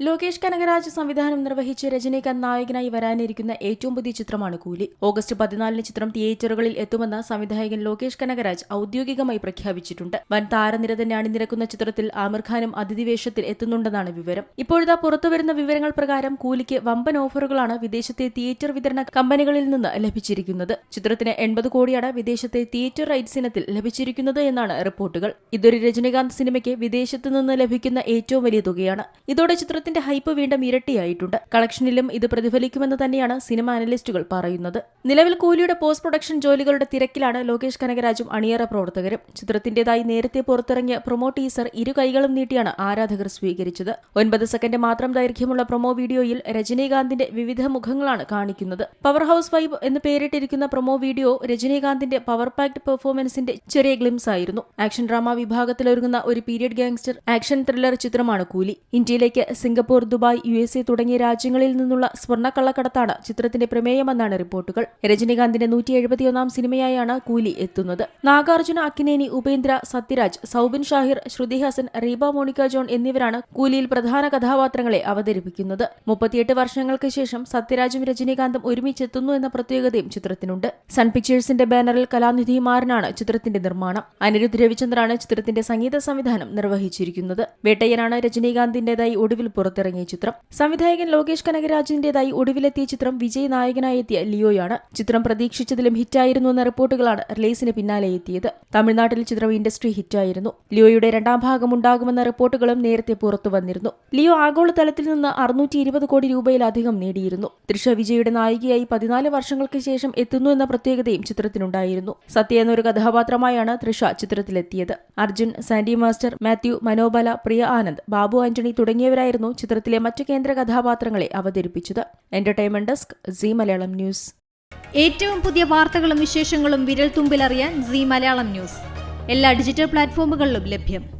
ലോകേഷ് കനകരാജ് സംവിധാനം നിർവഹിച്ച് രജനീകാന്ത് നായകനായി വരാനിരിക്കുന്ന ഏറ്റവും പുതിയ ചിത്രമാണ് കൂലി. ഓഗസ്റ്റ് പതിനാലിന് ചിത്രം തിയേറ്ററുകളിൽ എത്തുമെന്ന് സംവിധായകൻ ലോകേഷ് കനകരാജ് ഔദ്യോഗികമായി പ്രഖ്യാപിച്ചിട്ടുണ്ട്. വൻ താരനിര തന്നെ അണിനിരക്കുന്ന ചിത്രത്തിൽ ആമിർ ഖാനും അതിഥിവേഷത്തിൽ എത്തുന്നുണ്ടെന്നാണ് വിവരം. ഇപ്പോഴിതാ പുറത്തുവരുന്ന വിവരങ്ങൾ പ്രകാരം കൂലിക്ക് വമ്പൻ ഓഫറുകളാണ് വിദേശത്തെ തിയേറ്റർ വിതരണ കമ്പനികളിൽ നിന്ന് ലഭിച്ചിരിക്കുന്നത്. ചിത്രത്തിന് എൺപത് കോടിയാണ് വിദേശത്തെ തിയേറ്റർ റൈറ്റ്സ് ഇനത്തിൽ ലഭിച്ചിരിക്കുന്നത് എന്നാണ് റിപ്പോർട്ടുകൾ. ഇതൊരു രജനീകാന്ത് സിനിമയ്ക്ക് വിദേശത്ത് നിന്ന് ലഭിക്കുന്ന ഏറ്റവും വലിയ തുകയാണ്. ഇതോടെ ചിത്രത്തിന്റെ ഹൈപ്പ് വീണ്ടും ഇരട്ടിയായിട്ടുണ്ട്. കളക്ഷനിലും ഇത് പ്രതിഫലിക്കുമെന്ന് തന്നെയാണ് സിനിമ അനലിസ്റ്റുകൾ പറയുന്നത്. നിലവിൽ കൂലിയുടെ പോസ്റ്റ് പ്രൊഡക്ഷൻ ജോലികളുടെ തിരക്കിലാണ് ലോകേഷ് കനകരാജും അണിയറ പ്രവർത്തകരും. ചിത്രത്തിന്റേതായി നേരത്തെ പുറത്തിറങ്ങിയ പ്രൊമോ ടീസർ ഇരു കൈകളും നീട്ടിയാണ് ആരാധകർ സ്വീകരിച്ചത്. ഒൻപത് സെക്കൻഡ് മാത്രം ദൈർഘ്യമുള്ള പ്രൊമോ വീഡിയോയിൽ രജനീകാന്തിന്റെ വിവിധ മുഖങ്ങളാണ് കാണിക്കുന്നത്. പവർ ഹൌസ് വൈബ് എന്ന് പേരിട്ടിരിക്കുന്ന പ്രൊമോ വീഡിയോ രജനീകാന്തിന്റെ പവർ പാക്ഡ് പെർഫോമൻസിന്റെ ചെറിയ ഗ്ലിംസ് ആയിരുന്നു. ആക്ഷൻ ഡ്രാമ വിഭാഗത്തിലൊരുങ്ങുന്ന ഒരു പീരിയഡ് ഗാങ്സ്റ്റർ ആക്ഷൻ ത്രില്ലർ ചിത്രമാണ് കൂലി. ഇന്ത്യയിലേക്ക് Singapore Dubai U S A തുടങ്ങിയ രാജ്യങ്ങളിൽ നിന്നുള്ള സ്വർണക്കള്ളക്കടത്താണ് ചിത്രത്തിന്റെ പ്രമേയമെന്നാണ് റിപ്പോർട്ടുകൾ. രജനീകാന്തിന്റെ നൂറ്റി എഴുപത്തിയൊന്നാം സിനിമയായാണ് കൂലി എത്തുന്നത്. നാഗാർജുന അക്കിനേനി ഉപേന്ദ്ര സത്യരാജ് സൗബിൻ ഷാഹിർ ശ്രുതി ഹാസൻ റീബ മോണിക്ക ജോൺ എന്നിവരാണ് കൂലിയിൽ പ്രധാന കഥാപാത്രങ്ങളെ അവതരിപ്പിക്കുന്നത്. മുപ്പത്തിയെട്ട് വർഷങ്ങൾക്ക് ശേഷം സത്യരാജും രജനീകാന്തും ഒരുമിച്ചെത്തുന്നു എന്ന പ്രത്യേകതയും ചിത്രത്തിനുണ്ട്. സൺ പിക്ചേഴ്സിന്റെ ബാനറിൽ കലാനിധി മാരനാണ് ചിത്രത്തിന്റെ നിർമ്മാണം. അനിരുദ്ധ് രവിചന്ദ്രാണ് ചിത്രത്തിന്റെ സംഗീത സംവിധാനം നിർവഹിച്ചിരിക്കുന്നത്. വേട്ടയ്യനാണ് രജനീകാന്തിന്റേതായി ഒടുവിൽ പുറത്തിറങ്ങിയ ചിത്രം. സംവിധായകൻ ലോകേഷ് കനകരാജിന്റേതായി ഒടുവിലെത്തിയ ചിത്രം വിജയ് നായകനായി എത്തിയ ലിയോയാണ്. ചിത്രം പ്രതീക്ഷിച്ചതിലും ഹിറ്റായിരുന്നു എന്ന റിപ്പോർട്ടുകളാണ് റിലീസിന് പിന്നാലെ എത്തിയത്. തമിഴ്നാട്ടിൽ ചിത്രം ഇൻഡസ്ട്രി ഹിറ്റായിരുന്നു. ലിയോയുടെ രണ്ടാം ഭാഗം ഉണ്ടാകുമെന്ന റിപ്പോർട്ടുകളും നേരത്തെ പുറത്തു വന്നിരുന്നു. ലിയോ ആഗോളതലത്തിൽ നിന്ന് അറുന്നൂറ്റി ഇരുപത് കോടി രൂപയിലധികം നേടിയിരുന്നു. തൃഷ വിജയുടെ നായികയായി പതിനാല് വർഷങ്ങൾക്ക് ശേഷം എത്തുന്നു എന്ന പ്രത്യേകതയും ചിത്രത്തിനുണ്ടായിരുന്നു. സത്യ എന്നൊരു കഥാപാത്രമായാണ് തൃഷ ചിത്രത്തിലെത്തിയത്. അർജുൻ സാൻഡി മാസ്റ്റർ മാത്യു മനോബല പ്രിയ ആനന്ദ് ബാബു ആന്റണി തുടങ്ങിയവരായിരുന്നു ചിത്രത്തിലെ മറ്റ് കേന്ദ്ര കഥാപാത്രങ്ങളെ അവതരിപ്പിച്ചത്. Entertainment desk Zee Malayalam news. ഏറ്റവും പുതിയ വാർത്തകളും വിശേഷങ്ങളും വിരൽ തുമ്പിലറിയാൻ സി മലയാളം ന്യൂസ്. എല്ലാ ഡിജിറ്റൽ പ്ലാറ്റ്ഫോമുകളിലും ലഭ്യം.